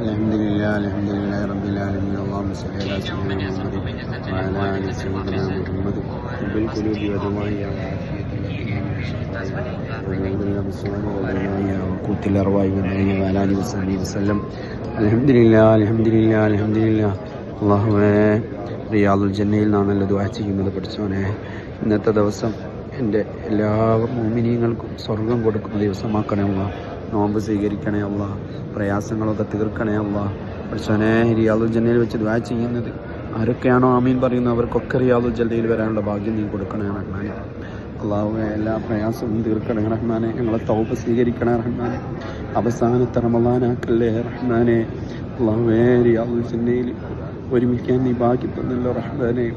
الحمد لله الحمد لله رب العالمين اللهم صل على سيدنا محمد وعلى ال سيدنا محمد حب القلوب ودمائها وعافية الأبدان ونور الأبصار ودمائها وقوت الأرواح والدنيا وعلى آله وصحبه وسلم الحمد لله الحمد لله الحمد لله അള്ളാഹുവേ റിയാദുൽ ജന്നയിൽ നിന്നാണല്ലോ ദുആ ചെയ്യുന്നത് പഠിച്ചോനെ ഇന്നത്തെ ദിവസം എൻ്റെ എല്ലാ മോമിനിയങ്ങൾക്കും സ്വർഗം കൊടുക്കുന്ന ദിവസമാക്കണേ അല്ല നോമ്പ് സ്വീകരിക്കണേ അല്ല പ്രയാസങ്ങളൊക്കെ തീർക്കണേ അല്ല പക്ഷേ റിയാദുൽ ജന്നയിൽ വെച്ച് ദ്വാ ചെയ്യുന്നത്. ആരൊക്കെയാണോ ആമീൻ പറയുന്നത് അവർക്കൊക്കെ റിയാദുൽ ജന്നയിൽ വരാനുള്ള ഭാഗ്യം നീ കൊടുക്കണേ റഹ്മാനെ അള്ളാഹുവെ എല്ലാ പ്രയാസവും തീർക്കണേ റഹ്മാനെ. ഞങ്ങളെ തൗബ സ്വീകരിക്കണേ റഹ്മാനെ. അവസാനത്തെ റമദാനാക്കല്ലേ റഹ്മാനെ. അള്ളാഹുവേ റിയാദുൽ ചെന്നൈയിൽ ഒരുമിക്കാൻ നീ ബാക്കി തന്നല്ലോ റഹ്മാനെ.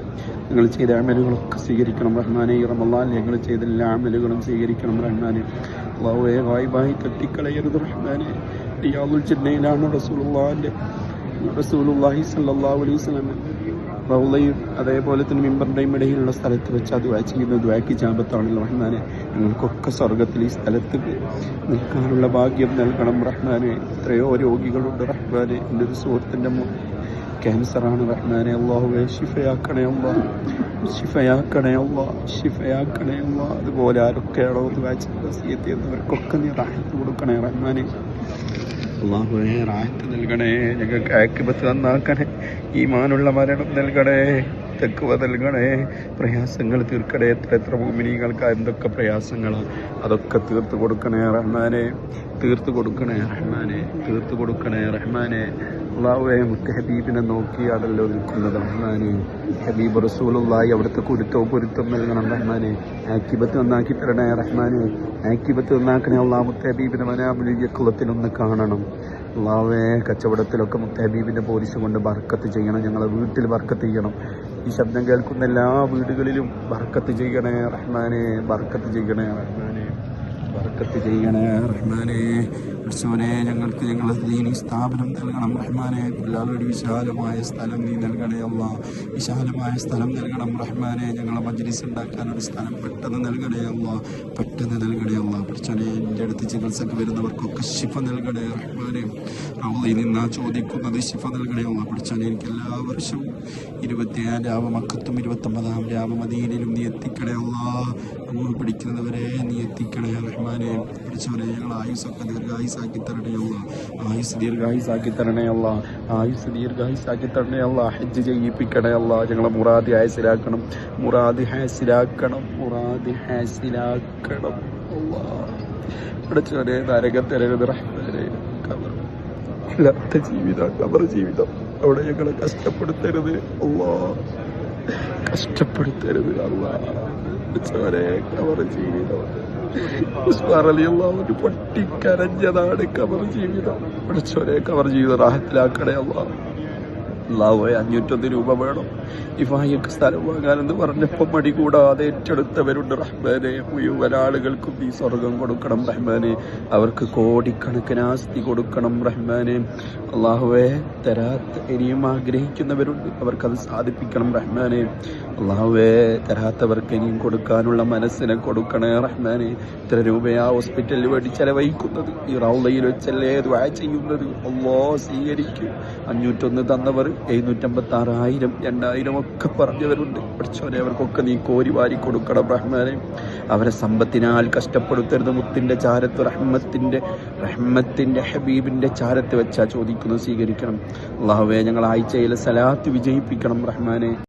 ഞങ്ങൾ ചെയ്ത അമലുകളൊക്കെ സ്വീകരിക്കണം റഹ്മാനെ. ഈ റമലാൻ ഞങ്ങൾ ചെയ്ത എല്ലാ അമലുകളും സ്വീകരിക്കണം റഹ്മാനെ. അള്ളാഹുവെ വായ്പായി തട്ടിക്കളയരുത് റഹ്മാനെ. റിയാദുൽ ചെന്നൈയിലാണ് റസൂലുള്ളാഹിന്റെ റസൂലുള്ളാഹി സല്ലല്ലാഹു അലൈഹി വസല്ലം റൗളയും അതേപോലെ തന്നെ മിമ്പറിന്റെയും ഇടയിലുള്ള സ്ഥലത്ത് വെച്ച് അത് വാ ചെയ്യുന്ന ദ്വാക്കി ചാമ്പത്താണല്ലോ റഹ്മാനെ. ഞങ്ങൾക്കൊക്കെ സ്വർഗത്തിൽ ഈ സ്ഥലത്ത് നിൽക്കാനുള്ള ഭാഗ്യം നൽകണം റഹ്മാനെ. എത്രയോ രോഗികളുണ്ട് റഹ്മാനെ. എന്റെ ഒരു സുഹൃത്തിന്റെ ക്യാൻസറാണ് റഹ്മാനെ. അള്ളാഹുവെ ഷിഫയാക്കണേ അള്ളാ ഷിഫയാക്കണേ അള്ളാ ഷിഫയാക്കണേ അള്ളാ അതുപോലെ ആരൊക്കെയാണോ എന്ന് വായിച്ചത് സീയത്ത് എന്നവർക്കൊക്കെ നീ റാഹത്ത് കൊടുക്കണേ റഹ്മാനെ. അള്ളാഹുവെ റാഹത്ത് നൽകണേ. ഞങ്ങൾക്ക് ആക്കിബത്ത് നന്നാക്കണേ ഈമാനുള്ള മരണം നൽകണേ. തെക്കുവ നൽകണേ. പ്രയാസങ്ങൾ തീർക്കണേ. എത്ര എത്ര ഭൂമിനികൾക്ക് എന്തൊക്കെ പ്രയാസങ്ങളാണ് അതൊക്കെ തീർത്ത് കൊടുക്കണേ റഹ്മാനെ. തീർത്ത് കൊടുക്കണേ റഹ്മാനെ തീർത്തു കൊടുക്കണേ റഹ്മാനെ. അള്ളാഹുവെ മുത്ത് ഹബീബിനെ നോക്കിയാണല്ലോ നിൽക്കുന്നത്. റഹ്മാനെ ഹബീബ് റസൂലുള്ളായി അവിടുത്തെ കുരുത്തവും പൊരുത്തം നൽകണം റഹ്മാനെ. ആക്കിബത്ത് നന്നാക്കി തരണേ റഹ്മാനെ. ആക്കിബത്ത് നന്നാക്കണേ അള്ളാഹ് മുത്ത് ഹബീബിനെ മനാമുലിയ കുളത്തിലൊന്ന് കാണണം. അള്ളാഹുവെ കച്ചവടത്തിലൊക്കെ മുത്ത് ഹബീബിന്റെ പോലീസ് കൊണ്ട് ബർക്കത്ത് ചെയ്യണം. ഞങ്ങളെ വീട്ടിൽ ബർക്കത്ത് ചെയ്യണം. ഈ ശബ്ദം കേൾക്കുന്ന എല്ലാ വീടുകളിലും ബർക്കത്ത് ചെയ്യണേ റഹ്മാനെ ബർക്കത്ത് ചെയ്യണേ റഹ്മാനെ. ബർക്കത്ത് ചെയ്യണേ റഹ്മാനെ. കർശവനെ ഞങ്ങൾക്ക് ഞങ്ങളെ ദീനി സ്ഥാപനം നൽകണം. റഹ്മാനെ പിള്ളേരുടെ വിശാലമായ സ്ഥലം നീ നൽകണേ അല്ല. വിശാലമായ സ്ഥലം നൽകണം റഹ്മാനെ. ഞങ്ങളെ മജ്ലിസ് ഉണ്ടാക്കാൻ ഒരു സ്ഥലം പെട്ടെന്ന് നൽകണേ അല്ല. പെട്ടെന്ന് നൽകണേ അടുത്ത് ചികിത്സക്ക് വരുന്നവർക്കൊക്കെ ശിഫ നൽകണേ റഹ്മാനെ റൗളയിൽ നിന്നാ ചോദിക്കുന്നത് ശിഫ നൽകണേ ഉള്ള പഠിച്ചോനെ എനിക്ക് എല്ലാ വർഷവും ഇരുപത്തിയേഴാം രാവ് മക്കത്തും ഇരുപത്തൊമ്പതാം രാമമദീനിലും നീ എത്തിക്കണേ ഉള്ള നമ്മൾ പിടിക്കുന്നവരെ നീ എത്തിക്കണേ റഹ്മാനെ. പഠിച്ചവരെ ഞങ്ങൾ ആയുസൊക്കെ ദീർഘായുസാക്കി തരണേ അല്ല ആയുസ് ദീർഘായുസാക്കി തരണേ അല്ല ആയുസ് ദീർഘായുസാക്കി തരണേ അല്ല ഹജ്ജ് ചെയ്യിപ്പിക്കണേ അല്ല ഞങ്ങളെ മുറാദി ഹാസിലാക്കണം. മുറാദി ഹാസിലാക്കണം മുറാദി ഹാസിലാക്കണം അല്ലാ പഠിച്ചവനെ നരകത്തരരുത് ഇല്ലാത്ത ജീവിതം കബർ ജീവിതം. അവിടെ ഞങ്ങളെ കഷ്ടപ്പെടുത്തരുത്. അള്ളാ. കഷ്ടപ്പെടുത്തരുത് അല്ലാ പഠിച്ചവനെ കബർ ജീവിതം. പൊട്ടിക്കരഞ്ഞതാണ് കബർ ജീവിതം. പഠിച്ചവരെ കവർ ജീവിതം റാഹത്തിലാക്കണേ അല്ലാ അള്ളാഹുവെ അഞ്ഞൂറ്റൊന്ന് രൂപ വേണം. ഇഫായിക്ക് സ്ഥലം വാങ്ങാനെന്ന് പറഞ്ഞപ്പോൾ മടി കൂടാതെ ഏറ്റെടുത്തവരുണ്ട് റഹ്മാനെ. മുഴുവൻ ആളുകൾക്കും ഈ സ്വർഗം കൊടുക്കണം റഹ്മാനെ. അവർക്ക് കോടിക്കണക്കിന് ആസ്തി കൊടുക്കണം റഹ്മാനെ. അള്ളാഹുവെ തരാത്ത ഇനിയും ആഗ്രഹിക്കുന്നവരുണ്ട്. അവർക്കത് സാധിപ്പിക്കണം റഹ്മാനെ. അള്ളാഹുവെ തരാത്തവർക്ക് ഇനിയും കൊടുക്കാനുള്ള മനസ്സിനെ കൊടുക്കണേ റഹ്മാനെ. ഇത്ര രൂപയാ ഹോസ്പിറ്റലിൽ വേണ്ടി ചെലവഴിക്കുന്നത്. ഈ റൗളയിൽ വെച്ചല്ലേ ദ്വാ ചെയ്യുന്നത്? അള്ളാ സ്വീകരിക്കും. അഞ്ഞൂറ്റൊന്ന് തന്നവർ എഴുന്നൂറ്റമ്പത്തി ആറായിരം രണ്ടായിരം ഒക്കെ പറഞ്ഞവരുണ്ട്. പഠിച്ചവരെ അവർക്കൊക്കെ നീ കോരി വാരി കൊടുക്കണം റഹ്മാനെ. അവരെ സമ്പത്തിനാൽ കഷ്ടപ്പെടുത്തരുത് മുത്തിന്റെ ചാരത്ത് റഹ്മത്തിന്റെ റഹ്മത്തിന്റെ ഹബീബിന്റെ ചാരത്ത് വെച്ചാൽ ചോദിക്കുന്നത് സ്വീകരിക്കണം. അള്ളാഹുവെ ഞങ്ങൾ ആഴ്ചയിലെ സലാത്ത് വിജയിപ്പിക്കണം റഹ്മാനെ.